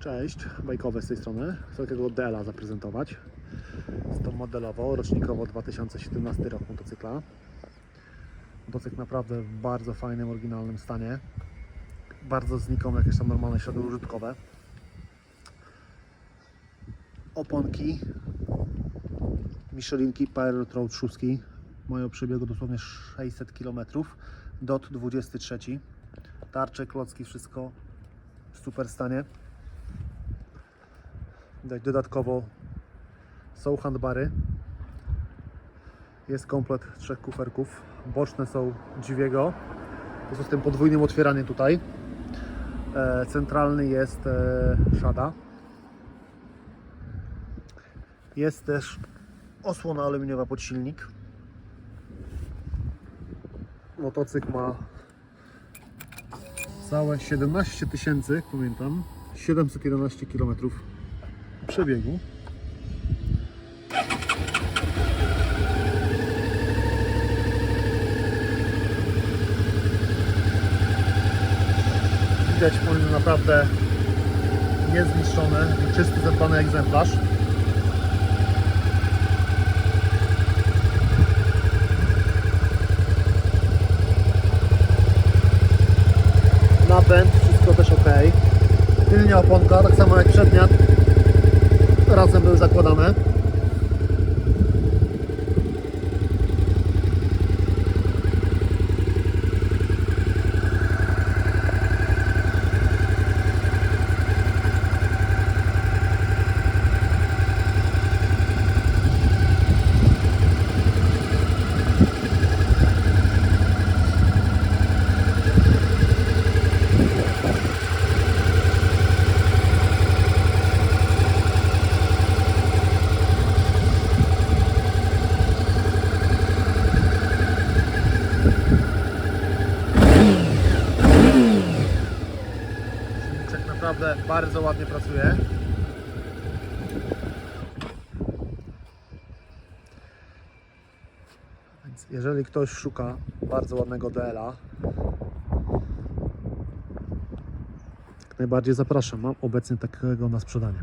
Cześć, bajkowe z tej strony. Chcę takiego DL-a zaprezentować. Jest to modelowo, rocznikowo 2017 rok motocykla. Motocykl naprawdę w bardzo fajnym, oryginalnym stanie. Bardzo znikome jakieś tam normalne ślady użytkowe. Oponki Michelinki Power Road 6 mają przebiegu dosłownie 600 km. DOT 23. Tarcze, klocki, wszystko w super stanie. Widać dodatkowo są handbary. Jest komplet trzech kuferków. Boczne są dźwiego. To z tym podwójnym otwieraniem tutaj. E, centralny jest e, szada. Jest też osłona aluminiowa pod silnik. Motocykl ma całe 17 tysięcy, pamiętam, 711 km przebiegu. Widać po naprawdę niezniszczony, czysty, zadbany egzemplarz. Napęd, wszystko też ok. Tylnia oponka, tak samo jak przednia, razem były zakładane. Naprawdę bardzo ładnie pracuje. Więc jeżeli ktoś szuka bardzo ładnego DL-a, najbardziej zapraszam. Mam obecnie takiego na sprzedanie.